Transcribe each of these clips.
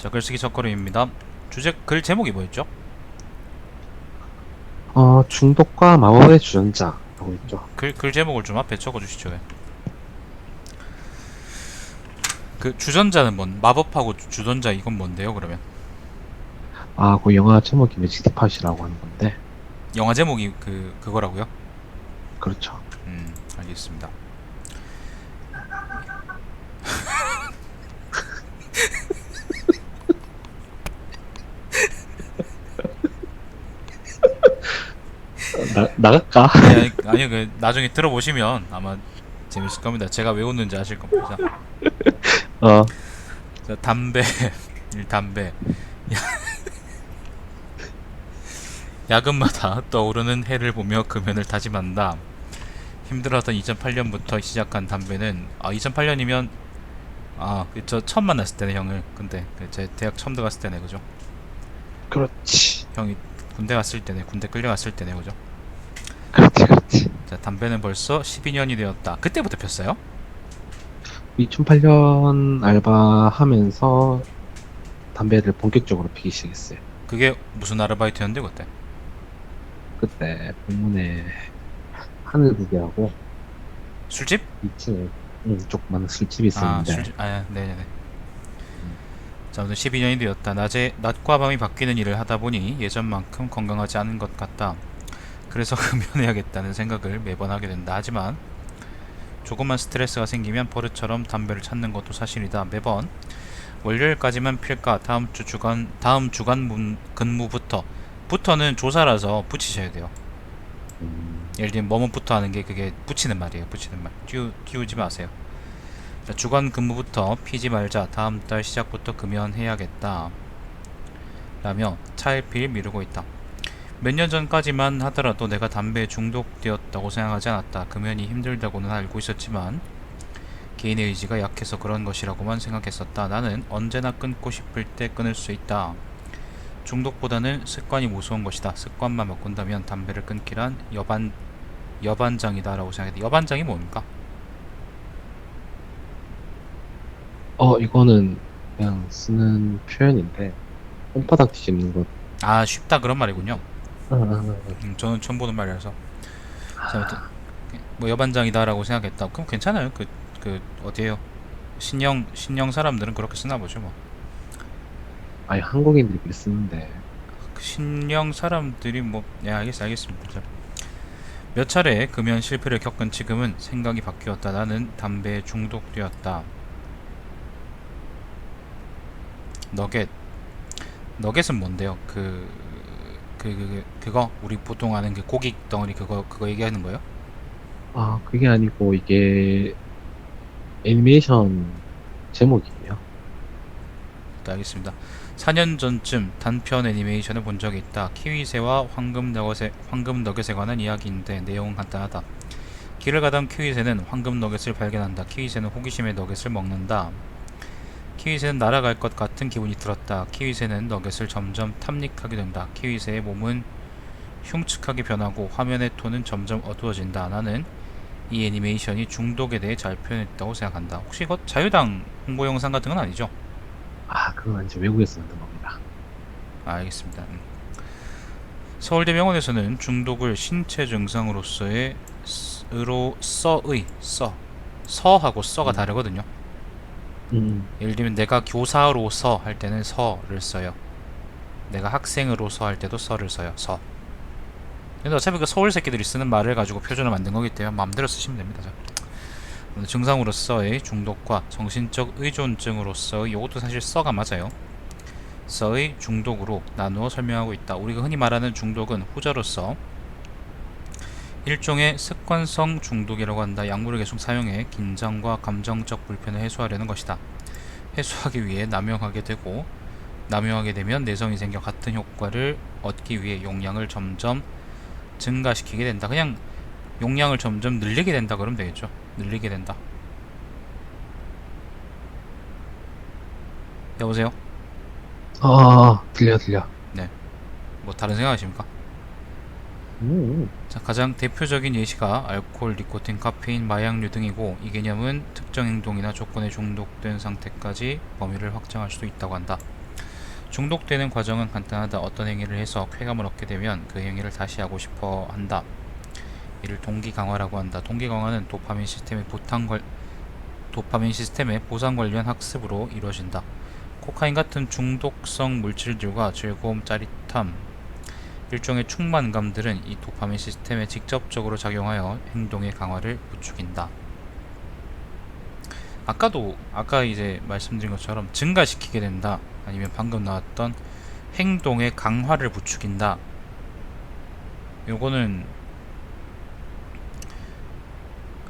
자 글쓰기 첫걸음입니다. 주제 글 제목이 뭐였죠? 어, 중독과 마법의 주전자라고 있죠. 글, 글 제목을 좀 앞에 적어주시죠. 예. 그 주전자는 뭔 마법하고 주- 주전자 이건 뭔데요? 그러면 아, 그 영화 제목이 매직티팟이라고 하는 건데, 영화 제목이 그 그거라고요? 그렇죠. 음 알겠습니다. 나, 나갈까? 아니, 아니요 그 나중에 들어보시면 아마 재밌을 겁니다. 제가 왜 웃는지 아실 겁니다. 어, 자, 담배 일 담배 야- 야근마다 떠오르는 해를 보며 금연을 다짐한다. 힘들었던 2008년부터 시작한 담배는 아 2008년이면 아저 처음 만났을 때네 형을 근데 그제 대학 처음 들어갔을 때네 그죠? 그렇지. 형이 군대 갔을 때네 군대 끌려갔을 때네 그죠? 그렇지, 그렇지. 자 담배는 벌써 12년이 되었다. 그때부터 폈어요? 2008년 알바하면서 담배를 본격적으로 피기 시작했어요. 그게 무슨 아르바이트였는데 그때? 그때 본문에 하늘부개하고 술집? 2층에 음, 조그마한 술집이 아, 있었는데, 술, 아, 네네네. 자, 아무튼 12년이 되었다. 낮에, 낮과 밤이 바뀌는 일을 하다 보니 예전만큼 건강하지 않은 것 같다. 그래서 금연해야겠다는 생각을 매번 하게 된다. 하지만 조금만 스트레스가 생기면 버릇처럼 담배를 찾는 것도 사실이다. 매번 월요일까지만 필까? 다음 주 주간, 다음 주간 문, 근무부터. 부터는 조사라서 붙이셔야 돼요. 음, 예를 들면 뭐뭐부터 하는 게 그게 붙이는 말이에요. 붙이는 말. 띄우, 띄우지 마세요. 자, 주간 근무부터 피지 말자. 다음 달 시작부터 금연해야겠다. 라며 차일피일 미루고 있다. 몇 년 전까지만 하더라도 내가 담배에 중독되었다고 생각하지 않았다. 금연이 힘들다고는 알고 있었지만 개인의 의지가 약해서 그런 것이라고만 생각했었다. 나는 언제나 끊고 싶을 때 끊을 수 있다. 중독보다는 습관이 무서운 것이다. 습관만 바꾼다면 담배를 끊기란 여반 여반장이다라고 생각했다. 여반장이 뭡니까? 어, 이거는 그냥 쓰는 표현인데, 손바닥 뒤집는 것. 아 쉽다 그런 말이군요. 아, 아, 아. 음, 저는 처음 보는 말이라서. 자, 아무튼 뭐 여반장이다라고 생각했다. 그럼 괜찮아요. 그 그 어디에요? 신령 신령 사람들은 그렇게 쓰나 보죠 뭐. 아니, 한국인들이 그렇게 쓰는데, 그 신령 사람들이 뭐, 예, 알겠어, 알겠습니다. 자, 몇 차례 금연 실패를 겪은 지금은 생각이 바뀌었다. 나는 담배에 중독되었다. 너겟. 너겟은 뭔데요? 그, 그, 그, 그 거? 우리 보통 아는 그 고기 덩어리 그거, 그거 얘기하는 거예요? 아, 그게 아니고, 이게, 애니메이션 제목이에요. 네, 알겠습니다. 4년 전쯤 단편 애니메이션을 본 적이 있다. 키위새와 황금 너겟에, 황금 너겟에 관한 이야기인데 내용은 간단하다. 길을 가던 키위새는 황금 너겟을 발견한다. 키위새는 호기심에 너겟을 먹는다. 키위새는 날아갈 것 같은 기분이 들었다. 키위새는 너겟을 점점 탐닉하게 된다. 키위새의 몸은 흉측하게 변하고 화면의 톤은 점점 어두워진다. 나는 이 애니메이션이 중독에 대해 잘 표현했다고 생각한다. 혹시 이거 자유당 홍보 영상 같은 건 아니죠? 아, 그건 이제 외국에서 만든 겁니다. 아, 알겠습니다. 음. 서울대 병원에서는 중독을 신체 증상으로서의 으로 써의 써 서하고 써가 음. 다르거든요. 음, 예를 들면 내가 교사로서 할 때는 서를 써요. 내가 학생으로서 할 때도 서를 써요. 서. 근데 어차피 그 서울 새끼들이 쓰는 말을 가지고 표준을 만든 거기 때문에 마음대로 쓰시면 됩니다. 자. 증상으로서의 중독과 정신적 의존증으로서의 이것도 사실 써가 맞아요. 서의 중독으로 나누어 설명하고 있다. 우리가 흔히 말하는 중독은 후자로서 일종의 습관성 중독이라고 한다. 약물을 계속 사용해 긴장과 감정적 불편을 해소하려는 것이다. 해소하기 위해 남용하게 되고 남용하게 되면 내성이 생겨 같은 효과를 얻기 위해 용량을 점점 증가시키게 된다. 그냥 용량을 점점 늘리게 된다 그러면 되겠죠. 늘리게 된다. 여보세요? 아, 들려, 들려. 뭐 다른 생각하십니까? 음, 자, 가장 대표적인 예시가 알코올, 니코틴, 카페인, 마약류 등이고 이 개념은 특정 행동이나 조건에 중독된 상태까지 범위를 확장할 수도 있다고 한다. 중독되는 과정은 간단하다. 어떤 행위를 해서 쾌감을 얻게 되면 그 행위를 다시 하고 싶어 한다. 이를 동기 강화라고 한다. 동기 강화는 도파민 시스템의 보상 관 도파민 시스템의 보상 관련 학습으로 이루어진다. 코카인 같은 중독성 물질들과 즐거움, 짜릿함, 일종의 충만감들은 이 도파민 시스템에 직접적으로 작용하여 행동의 강화를 부추긴다. 아까도 아까 이제 말씀드린 것처럼 증가시키게 된다. 아니면 방금 나왔던 행동의 강화를 부추긴다. 요거는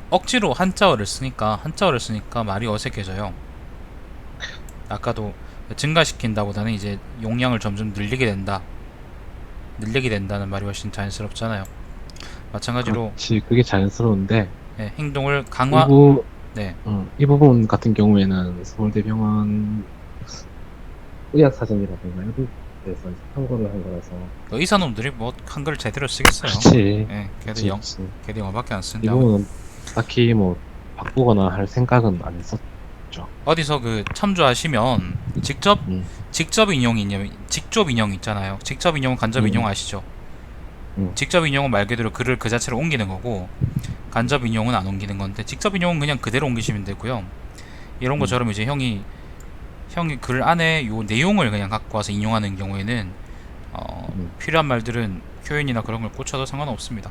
억지로 한자어를 쓰니까 한자어를 쓰니까 말이 어색해져요. 아까도 증가시킨다보다는 이제 용량을 점점 늘리게 된다. 늘리게 된다는 말이 훨씬 자연스럽잖아요. 마찬가지로 그렇지, 그게 자연스러운데, 예, 행동을 이, 강화 부, 네, 어, 이 부분 같은 경우에는 서울대병원 의학사전이라든가 이런 데서 참고를 한 거라서. 의사놈들이 뭐 한글 제대로 쓰겠어요. 그렇지. 예, 걔들 영, 그렇지. 걔들 영어밖에 안 이 쓴다. 부분은 딱히 뭐 바꾸거나 할 생각은 안 했었. 어디서 그 참조하시면 직접 음. 직접 인용 인용 직접 인용 있잖아요. 직접 인용은 간접 음. 인용 아시죠? 음. 직접 인용은 말 그대로 글을 그 자체로 옮기는 거고 간접 인용은 안 옮기는 건데 직접 인용은 그냥 그대로 옮기시면 되고요. 이런 음. 것처럼 이제 형이 형이 글 안에 요 내용을 그냥 갖고 와서 인용하는 경우에는 어, 음. 필요한 말들은 표현이나 그런 걸 꽂혀도 상관없습니다.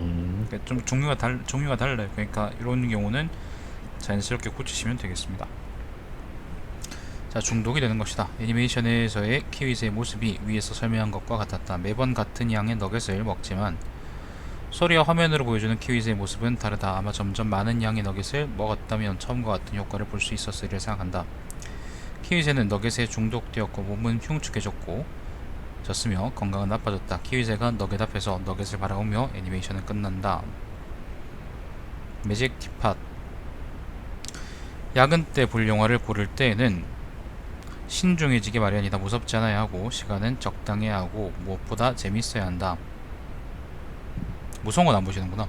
음. 그러니까 좀 종류가 달 종류가 달라요. 그러니까 이런 경우는 자연스럽게 고치시면 되겠습니다. 자 중독이 되는 것이다. 애니메이션에서의 키위즈의 모습이 위에서 설명한 것과 같았다. 매번 같은 양의 너겟을 먹지만 소리와 화면으로 보여주는 키위즈의 모습은 다르다. 아마 점점 많은 양의 너겟을 먹었다면 처음과 같은 효과를 볼 수 있었으리라 생각한다. 키위즈는 너겟에 중독되었고 몸은 흉측해졌고 졌으며 건강은 나빠졌다. 키위제가 너겟 앞에서 너겟을 바라보며 애니메이션은 끝난다. 매직 티팟 야근 때 볼 영화를 고를 때에는 신중해지기 마련이다. 무섭지 않아야 하고 시간은 적당해야 하고 무엇보다 재밌어야 한다. 무서운 건 안 보시는구나.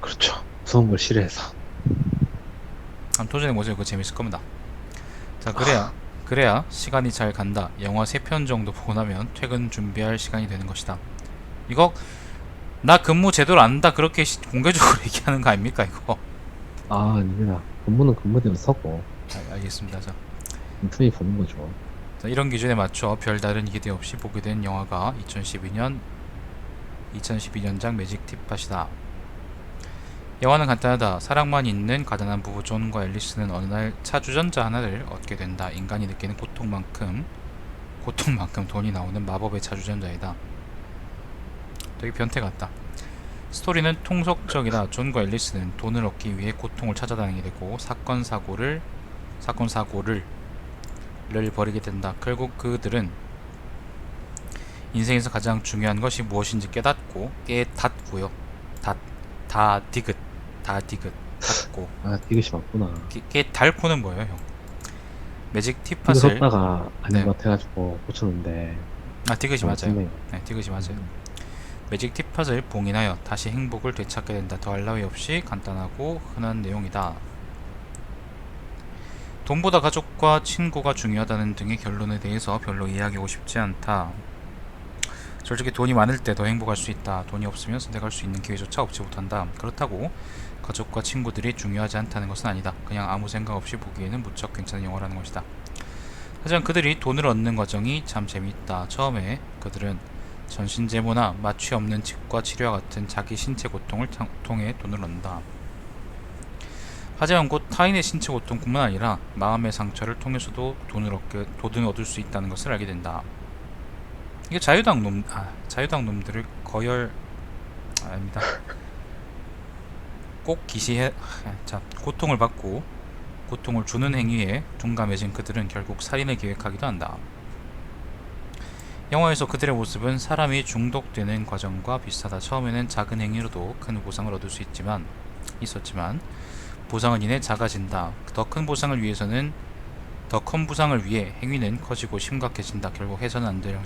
그렇죠. 무서운 걸 싫어해서. 도전해 보세요. 그거 재밌을 겁니다. 자 그래야 그래야 시간이 잘 간다. 영화 3편 정도 보고 나면 퇴근 준비할 시간이 되는 것이다. 이거 나 근무 제대로 안 한다 그렇게 시- 공개적으로 얘기하는 거 아닙니까 이거? 아, 아닙니다. 근무는 근무대로 서고, 아, 알겠습니다. 자, 인터넷 보는 거죠. 자, 이런 기준에 맞춰 별다른 기대 없이 보게 된 영화가 2012년 2012년작 매직 팁팟이다. 영화는 간단하다. 사랑만 있는 가난한 부부 존과 앨리스는 어느 날 차주전자 하나를 얻게 된다. 인간이 느끼는 고통만큼 고통만큼 돈이 나오는 마법의 차주전자이다. 되게 변태 같다. 스토리는 통속적이다. 존과 앨리스는 돈을 얻기 위해 고통을 찾아다니게 되고 사건 사고를 사건 사고를 를 벌이게 된다. 결국 그들은 인생에서 가장 중요한 것이 무엇인지 깨닫고 깨닫고요. 다, 다 디귿, 다 디귿, 닫고 아, 이것이 맞구나. 깨, 깨달고는 뭐예요, 형? 매직 팁팟을 썼다가 아닌 네. 것 같아가지고 고쳤는데. 아 디귿이 맞아요. 맞네요. 네, 디귿이 맞아요. 매직 팁팟을 봉인하여 다시 행복을 되찾게 된다. 더할 나위 없이 간단하고 흔한 내용이다. 돈보다 가족과 친구가 중요하다는 등의 결론에 대해서 별로 이야기하고 싶지 않다. 솔직히 돈이 많을 때 더 행복할 수 있다. 돈이 없으면 선택할 수 있는 기회조차 없지 못한다. 그렇다고 가족과 친구들이 중요하지 않다는 것은 아니다. 그냥 아무 생각 없이 보기에는 무척 괜찮은 영화라는 것이다. 하지만 그들이 돈을 얻는 과정이 참 재미있다. 처음에 그들은 전신제모나 마취 없는 치과 치료와 같은 자기 신체 고통을 타- 통해 돈을 얻는다. 하지만 곧 타인의 신체 고통뿐만 아니라 마음의 상처를 통해서도 돈을 얻게 돈을 얻을 수 있다는 것을 알게 된다. 이게 자유당 놈, 아, 자유당 놈들을 거열 아, 아닙니다. 꼭 기시해 아, 자 고통을 받고 고통을 주는 행위에 둔감해진 그들은 결국 살인을 계획하기도 한다. 영화에서 그들의 모습은 사람이 중독되는 과정과 비슷하다. 처음에는 작은 행위로도 큰 보상을 얻을 수 있지만 있었지만 보상은 이내 작아진다. 더 큰 보상을 위해서는 더 큰 보상을 위해 행위는 커지고 심각해진다. 결국 해서는 안될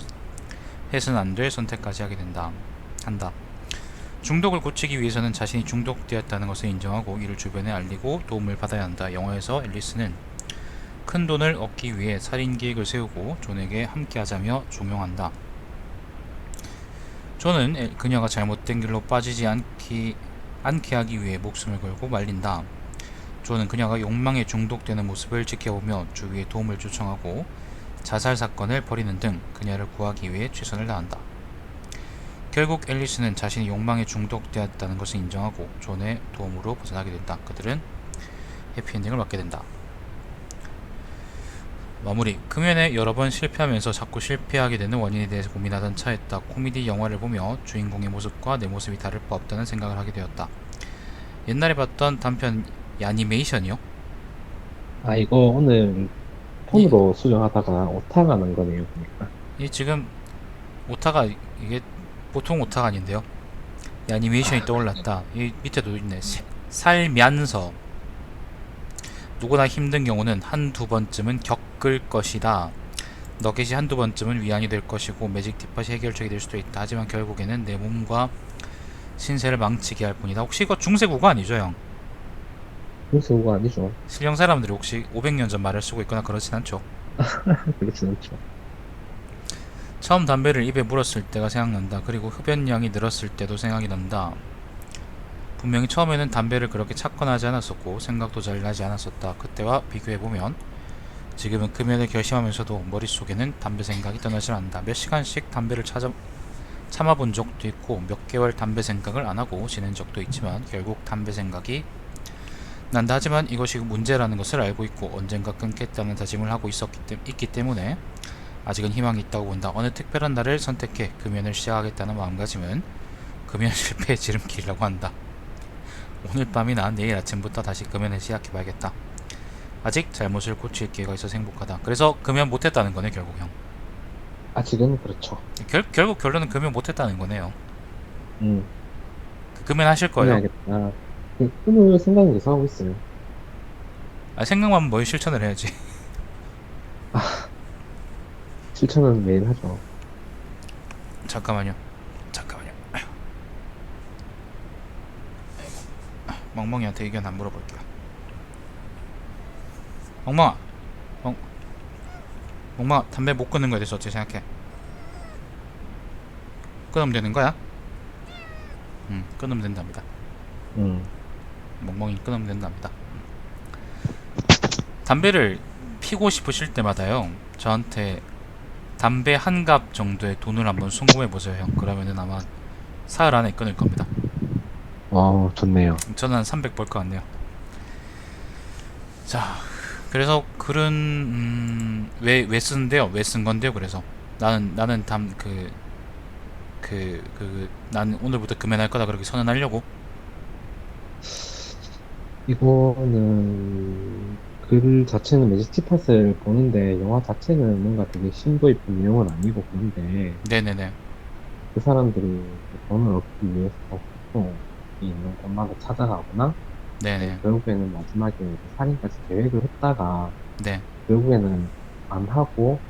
해서는 안 될 선택까지 하게 된다. 한다. 중독을 고치기 위해서는 자신이 중독되었다는 것을 인정하고 이를 주변에 알리고 도움을 받아야 한다. 영화에서 앨리스는 큰 돈을 얻기 위해 살인 계획을 세우고 존에게 함께하자며 종용한다. 존은 에- 그녀가 잘못된 길로 빠지지 않기, 않게 하기 위해 목숨을 걸고 말린다. 존은 그녀가 욕망에 중독되는 모습을 지켜보며 주위에 도움을 요청하고 자살 사건을 벌이는 등 그녀를 구하기 위해 최선을 다한다. 결국 앨리스는 자신이 욕망에 중독되었다는 것을 인정하고 존의 도움으로 벗어나게 된다. 그들은 해피엔딩을 맞게 된다. 마무리. 금연에 여러 번 실패하면서 자꾸 실패하게 되는 원인에 대해서 고민하던 차였다. 코미디 영화를 보며 주인공의 모습과 내 모습이 다를 바 없다는 생각을 하게 되었다. 옛날에 봤던 단편 애니메이션이요? 아, 이거 오늘 폰으로 수정하다가 오타가 난 거네요, 보니까. 이 지금 오타가 이게 보통 오타가 아닌데요. 이 애니메이션이 떠올랐다. 이 밑에도 있네. 세- 살면서 누구나 힘든 경우는 한두 번쯤은 겪을 것이다. 너겟이 한두 번쯤은 위안이 될 것이고 매직 팁팟이 해결책이 될 수도 있다. 하지만 결국에는 내 몸과 신세를 망치게 할 뿐이다. 혹시 이거 중세국어 아니죠, 형? 그거 아니죠. 실형 사람들이 혹시 500년 전 말을 쓰고 있거나 그렇진 않죠. 그렇진 않죠. 처음 담배를 입에 물었을 때가 생각난다. 그리고 흡연량이 늘었을 때도 생각이 난다. 분명히 처음에는 담배를 그렇게 찾거나 하지 않았었고 생각도 잘 나지 않았었다. 그때와 비교해보면 지금은 금연을 결심하면서도 머릿속에는 담배 생각이 떠나질 않는다. 몇 시간씩 담배를 찾아, 참아본 적도 있고 몇 개월 담배 생각을 안 하고 지낸 적도 있지만 결국 담배 생각이 난다. 하지만 이것이 문제라는 것을 알고 있고 언젠가 끊겠다는 다짐을 하고 있었기 때, 있기 때문에 아직은 희망이 있다고 본다. 어느 특별한 날을 선택해 금연을 시작하겠다는 마음가짐은 금연 실패의 지름길이라고 한다. 오늘 밤이나 내일 아침부터 다시 금연을 시작해봐야겠다. 아직 잘못을 고칠 기회가 있어서 행복하다. 그래서 금연 못했다는 거네 결국 형. 아직은 그렇죠. 결, 결국 결론은 금연 못했다는 거네요. 음, 그 금연하실 거예요. 해야겠다. 그, 오늘 생각은 계속 하고 있어요. 아, 생각만 뭘 실천을 해야지. 실천은 매일 하죠. 잠깐만요. 잠깐만요. 아휴. 아이고. 멍멍이한테 의견 안 물어볼게요. 멍멍아, 멍, 멍멍아, 담배 못 끊는 거에 대해서 어떻게 생각해? 끊으면 되는 거야? 응, 끊으면 된답니다. 음, 멍멍이 끊으면 된답니다. 담배를 피고 싶으실 때마다요, 저한테 담배 한 갑 정도의 돈을 한번 송금해 보세요, 형. 그러면은 아마 사흘 안에 끊을 겁니다. 어, 좋네요. 저는 한 300 벌 것 같네요. 자, 그래서 글은 음, 왜왜 쓰는데요? 왜 쓴 건데요? 그래서 나는 나는 담 그 그 그 난 오늘부터 금연할 거다 그렇게 선언하려고. 이거는 글 자체는 매직티 팟을 보는데 영화 자체는 뭔가 되게 심도 깊은 내용은 아니고 그런데 네네네. 그 사람들이 그 돈을 얻기 위해서 이 있는 곳마다 찾아가거나 네네. 결국에는 마지막에 그 살인까지 계획을 했다가 네. 결국에는 안 하고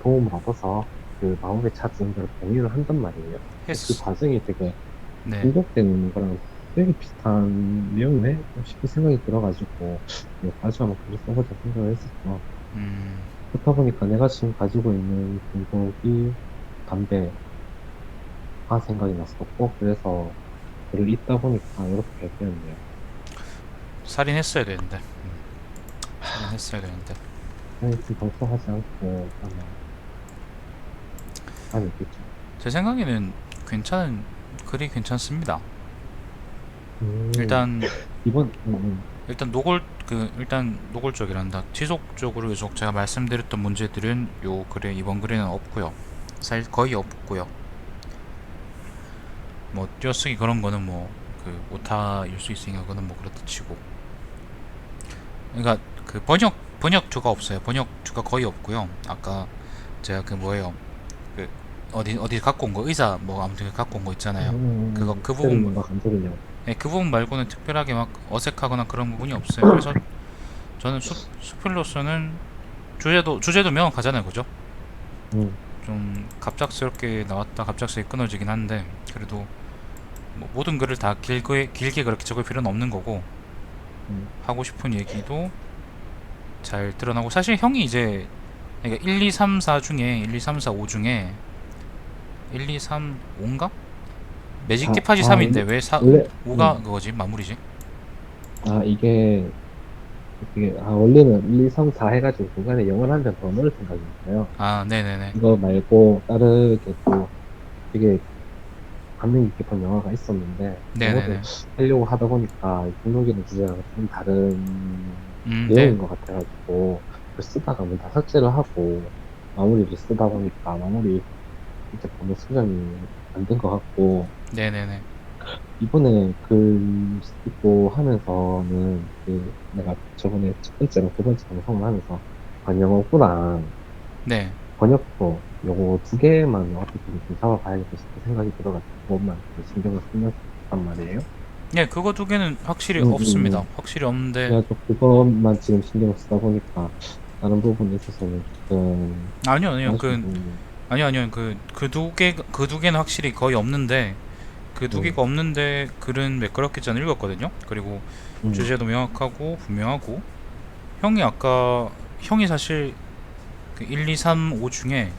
도움을 얻어서 그 마법의 찾은 걸 공유를 한단 말이에요. 그 했. 과정이 되게 네. 중독되는 거랑 되게 비슷한 내용이네 싶은 생각이 들어가지고 이거 다시 한번 글을 써보자 생각을 했었죠. 음. 그렇다 보니까 내가 지금 가지고 있는 중독이 담배가 생각이 났었고 그래서 글을 읽다 보니까 이렇게 발표했네요. 살인했어야 되는데. 음. 살인했어야 되는데. 하여튼 방송하지 않고 아마 안 읽겠죠. 제 생각에는 괜찮은 글이 괜찮습니다. 음, 일단 이번 음, 음. 일단 노골 그 일단 노골적이란다. 지속적으로 계속 제가 말씀드렸던 문제들은 요 글에 이번 글에는 없고요. 살 거의 없고요. 뭐 띄어쓰기 그런 거는 뭐 그 오타일 수 있으니까 그거는 뭐 그렇다 치고. 그러니까 그 번역 번역주가 없어요. 번역주가 거의 없고요. 아까 제가 그 뭐예요? 그 어디 어디 갖고 온 거 의사 뭐 아무튼 갖고 온 거 있잖아요. 음, 그거 그 부분 감독이냐. 네, 그 부분 말고는 특별하게 막 어색하거나 그런 부분이 없어요. 그래서 저는 수, 수필로서는 주제도 주제도 명확하잖아요, 그죠? 음, 좀 갑작스럽게 나왔다 갑작스럽게 끊어지긴 한데 그래도 뭐 모든 글을 다 길게 길게 그렇게 적을 필요는 없는 거고 음. 하고 싶은 얘기도 잘 드러나고 사실 형이 이제 그러니까 1, 2, 3, 4 중에 1, 2, 3, 4, 5 중에 1, 2, 3, 5인가? 매직 아, 티파지 아, 3인데 왜 4, 원래 5가 음. 그거지 마무리지? 아 이게 이게 아 원래는 1, 2, 3, 4 해가지고 중간에 영어를 한편더 넣을 생각이었어요. 아 네네네 이거 말고 다르게 또 되게 감명 깊은 영화가 있었는데 네네네 그거를 하려고 하다 보니까 등록이는 주제랑 좀 다른 음, 내용인 네. 것 같아가지고 그걸 쓰다가 뭐 다 삭제를 하고 마무리를 쓰다 보니까 마무리 이제 보는 수정이 안 된 것 같고 네네네. 이번에 글 쓰고 하면서는 그 내가 저번에 첫 번째랑 두 번째 방송을 하면서 관영어구랑 네. 번역도 요거 두 개만 어떻게 좀 잡아봐야겠다 싶은 생각이 들어가지고 그것만 좀 신경을 쓰면서 했단 말이에요. 네, 그거 두 개는 확실히 음, 없습니다. 음, 확실히 없는데. 그래가지고 그것만 지금 신경을 쓰다 보니까 다른 부분에 있어서는 조금 아니요, 아니요, 그 아니요, 아니요, 그 그 두 개 그 두 개는 확실히 거의 없는데 그두 음. 개가 없는데 글은 매끄럽게 전 읽었거든요. 그리고 음, 주제도 명확하고 분명하고 형이 아까 형이 사실 그 1, 2, 3, 5 중에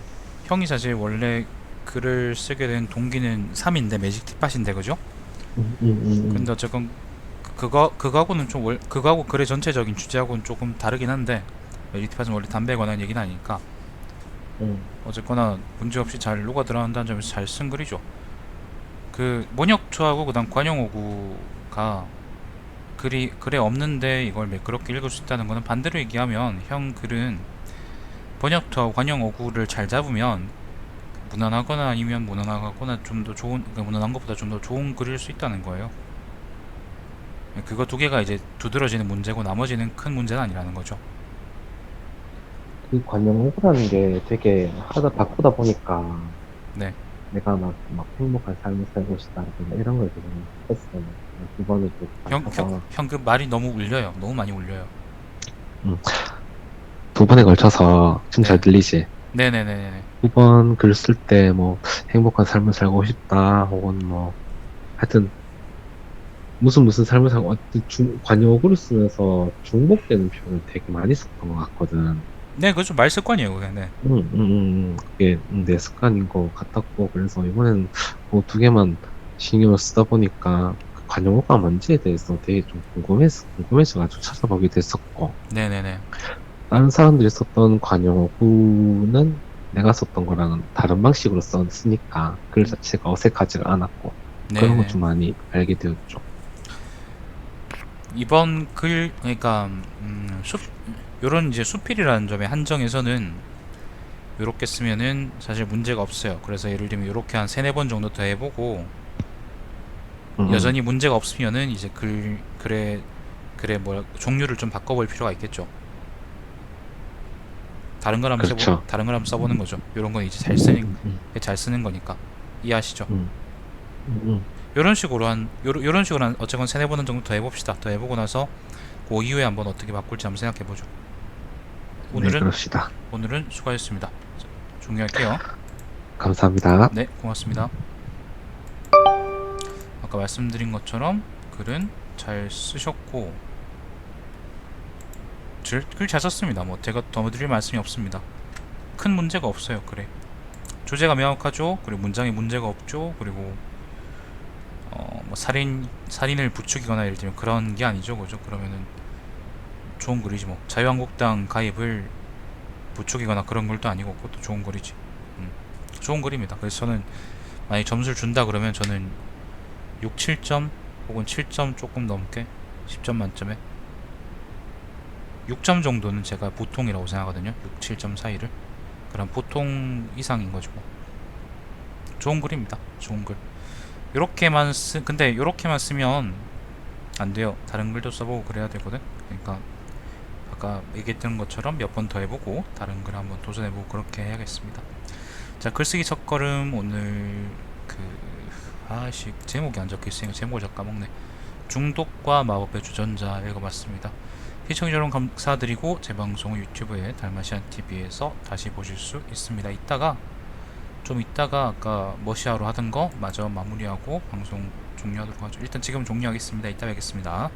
형이 사실 원래 글을 쓰게 된 동기는 3인데 매직 팁팟인데 그죠? 음, 음, 음, 음. 근데 어쨌건 그- 그거 그거하고는 좀 월, 그거하고 글의 전체적인 주제하고는 조금 다르긴 한데 매직 팁팟은 원래 담배에 관한 얘기는 아니니까 음, 어쨌거나 문제없이 잘 녹아 들어간다는 점에서 잘 쓴 글이죠. 그 mon역초하고 그다음 관용어구가 글이 글에 없는데 이걸 매끄럽게 읽을 수 있다는 거는 반대로 얘기하면 형 글은 번역토하고 관용어구를 잘 잡으면 무난하거나 아니면 무난하거나 좀 더 좋은 그러니까 무난한 것보다 좀 더 좋은 글일 수 있다는 거예요. 그거 두 개가 이제 두드러지는 문제고 나머지는 큰 문제는 아니라는 거죠. 그 관영호구라는 게 되게 하다 바꾸다 보니까 네. 내가 막, 막 행복한 삶을 살고 싶다든가 이런 걸 되게 했어요. 두 번을 또 형, 형, 형그 말이 너무 울려요. 너무 많이 울려요. 두 번에 걸쳐서 지금 잘 들리지? 네네네네. 두 번 글 쓸 때 뭐 행복한 삶을 살고 싶다 혹은 뭐 하여튼 무슨 무슨 삶을 살고 어쨌든 중, 관용어구를 쓰면서 중복되는 표현을 되게 많이 썼던 것 같거든. 네, 그거 좀 말 습관이에요, 그게. 네. 음, 음, 음, 음. 그게 내 습관인 것 같았고 그래서 이번엔 그 두 개만 신경을 쓰다 보니까 그 관용어가 뭔지에 대해서 되게 좀 궁금해서 궁금해져가지고 찾아보게 됐었고 네네네. 다른 사람들이 썼던 관용어구는 내가 썼던 거랑은 다른 방식으로 써, 쓰니까 글 자체가 어색하지가 않았고 그런 네네. 거좀 많이 알게 되었죠. 이번 글, 그러니까, 음, 숲, 요런 이제 수필이라는 점의 한정에서는 요렇게 쓰면은 사실 문제가 없어요. 그래서 예를 들면 요렇게 한 세네 번 정도 더 해보고 음, 여전히 문제가 없으면은 이제 글, 글의, 글의 뭐야, 종류를 좀 바꿔볼 필요가 있겠죠. 다른 걸 한번 그렇죠. 써보, 다른 걸 한번 써보는 거죠. 요런 건 이제 잘 쓰는, 잘 쓰는 거니까. 이해하시죠? 음, 음, 음. 요런 식으로 한 요런, 요런 식으로 한 어쨌건 세네 번 정도 더 해봅시다. 더 해보고 나서 그 이후에 한번 어떻게 바꿀지 한번 생각해 보죠. 네, 오늘은 그럽시다. 오늘은 수고하셨습니다. 자, 종료할게요. 감사합니다. 네, 고맙습니다. 아까 말씀드린 것처럼 글은 잘 쓰셨고 글 잘 썼습니다. 뭐 제가 더 드릴 말씀이 없습니다. 큰 문제가 없어요. 그래. 조제가 명확하죠. 그리고 문장에 문제가 없죠. 그리고 어, 뭐 살인 살인을 부추기거나 예를 들면 그런 게 아니죠. 그죠? 그러면은 좋은 글이지 뭐. 자유한국당 가입을 부추기거나 그런 글도 아니고 그것도 좋은 글이지. 음. 좋은 글입니다. 그래서 저는 만약 점수를 준다 그러면 저는 6, 7점 혹은 7점 조금 넘게 10점 만점에 6점 정도는 제가 보통이라고 생각하거든요. 6, 7점 사이를. 그럼 보통 이상인 거죠. 뭐. 좋은 글입니다. 좋은 글. 요렇게만 쓰 근데 요렇게만 쓰면 안 돼요. 다른 글도 써보고 그래야 되거든. 그러니까 아까 얘기했던 것처럼 몇 번 더 해보고 다른 글 한번 도전해보고 그렇게 해야겠습니다. 자 글쓰기 첫걸음 오늘 그 아씨 제목이 안 적혀있으니까 제목을 잠깐 까먹네. 중독과 마법의 주전자 읽어봤습니다. 시청자 여러분 감사드리고 제 방송은 유튜브에 달마시안 TV에서 다시 보실 수 있습니다. 이따가 좀 이따가 아까 머시아로 하던 거 마저 마무리하고 방송 종료하도록 하죠. 일단 지금 종료하겠습니다. 이따 뵙겠습니다.